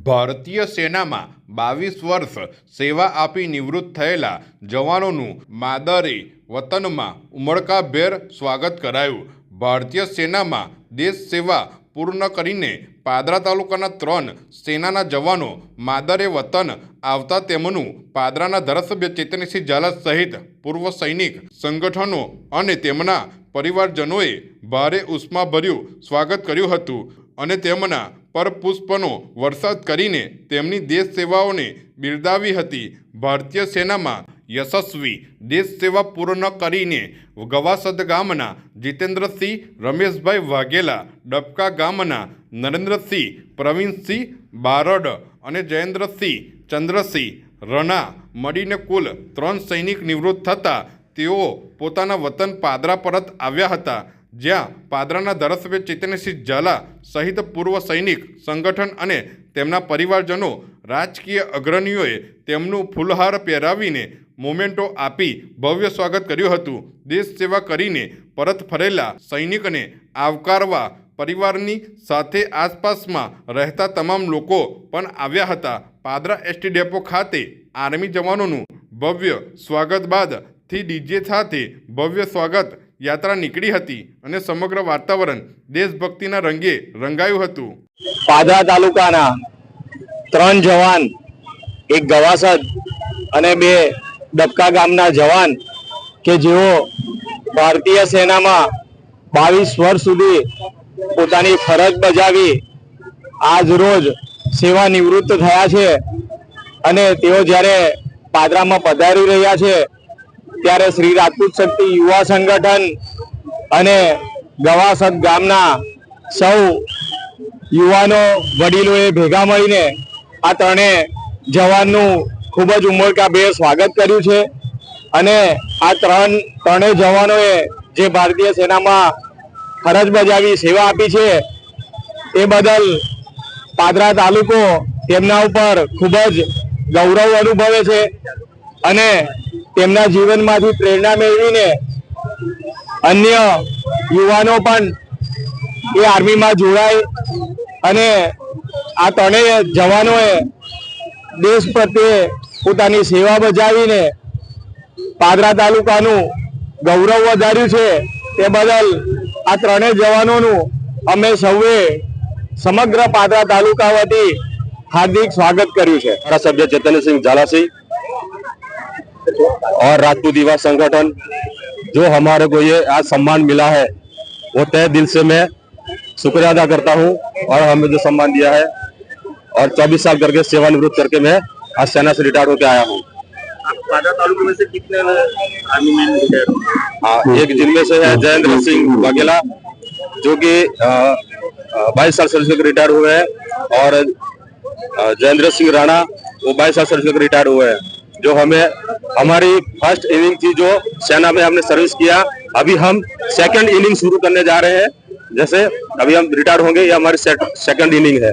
ભારતીય સેનામાં બાવીસ વર્ષ સેવા આપી નિવૃત્ત થયેલા જવાનોનું માદરે વતનમાં ઉમળકાભેર સ્વાગત કરાયું. ભારતીય સેનામાં દેશ સેવા પૂર્ણ કરીને પાદરા તાલુકાના ત્રણ સેનાના જવાનો માદરે વતન આવતા તેમનું પાદરાના ધારાસભ્ય ચેતનસિંહ ઝાલા સહિત પૂર્વ સૈનિક સંગઠનો અને તેમના પરિવારજનોએ ભારે ઉષ્માભર્યું સ્વાગત કર્યું હતું અને તેમના પર પુષ્પનો વરસાદ કરીને તેમની દેશ સેવાઓને બિરદાવી હતી. ભારતીય સેનામાં યશસ્વી દેશ સેવા પૂર્ણ કરીને ગવાસદ ગામના જીતેન્દ્રસિંહ, રમેશભાઈ વાઘેલા, ડબકા ગામના નરેન્દ્રસિંહ, પ્રવીણસિંહ બારડ અને જયેન્દ્રસિંહ ચંદ્રસિંહ રણા મળીને કુલ ત્રણ સૈનિક નિવૃત્ત થતાં તેઓ પોતાના વતન પાદરા પરત આવ્યા હતા. જ્યાં પાદરાના ધારાસભ્ય ચેતનસિંહ ઝાલા સહિત પૂર્વ સૈનિક, સંગઠન અને તેમના પરિવારજનો, રાજકીય અગ્રણીઓએ તેમનું ફૂલહાર પહેરાવીને મોમેન્ટો આપી ભવ્ય સ્વાગત કર્યું હતું. દેશ સેવા કરીને પરત ફરેલા સૈનિકને આવકારવા પરિવારની સાથે આસપાસમાં રહેતા તમામ લોકો પણ આવ્યા હતા. પાદરા એસટી ડેપો ખાતે આર્મી જવાનોનું ભવ્ય સ્વાગત બાદથી ડીજે સાથે ભવ્ય સ્વાગત યાત્રા નીકળી હતી અને સમગ્ર વાતાવરણ દેશભક્તિના રંગે રંગાયું હતું. પાદરા તાલુકાના ત્રણ જવાન, એક ગવાસદ અને બે ડબકા ગામના જવાન કે જેઓ ભારતીય સેનામાં બાવીસ વર્ષ સુધી પોતાની ફરજ બજાવી આજ રોજ સેવા નિવૃત્ત થયા છે અને તેઓ જ્યારે પાદરામાં પધારી રહ્યા છે ત્યારે શ્રી રાજપૂત શક્તિ યુવા સંગઠન અને ગવાસદ ગામના સૌ યુવાનો વડીલોએ ભેગા મળીને આ ત્રણે જવાનનું ખૂબ જ ઉમળકાભેર સ્વાગત કર્યું છે. અને આ ત્રણ ત્રણેય જવાનોએ જે ભારતીય સેનામાં ફરજ બજાવી સેવા આપી છે, એ બદલ પાદરા તાલુકો તેમના ઉપર ખૂબ જ ગૌરવ અનુભવે છે. અને તેમના જીવનમાંથી પ્રેરણા મેળવીને અન્ય યુવાનો પણ એ આર્મીમાં જોડાય અને આ ત્રણેય જવાનોએ દેશ પ્રત્યે પોતાની સેવા બજાવીને પાદરા તાલુકાનું ગૌરવ વધાર્યું છે. તે બદલ આ ત્રણેય જવાનોનું અમે સૌએ સમગ્ર પાદરા તાલુકા વતી હાર્દિક સ્વાગત કર્યું છે. ધારાસભ્ય ચેતનસિંહ ઝાલાસિંહ और राजपूत युवा संगठन जो हमारे को ये आज सम्मान मिला है वो तय दिल से मैं शुक्रिया अदा करता हूँ और हमें जो सम्मान दिया है और 24 साल करके सेवानिवृत्त करके मैं आज सेना से रिटायर होकर आया हूँ? हाँ एक जिनमें से है जयेंद्र सिंह वाघेला जो कि बाईस साल सर्विस रिटायर हुए हैं और जयेंद्र सिंह राणा वो बाईस साल सर्विस के रिटायर हुए हैं जो हमें, हमारी फ़र्स्ट इनिंग थी जो सेना में हमने सर्विस किया। अभी हम सेकंड इनिंग शुरू करने जा रहे हैं। जैसे अभी हम रिटायर होंगे, ये हमारी सेकंड इनिंग है।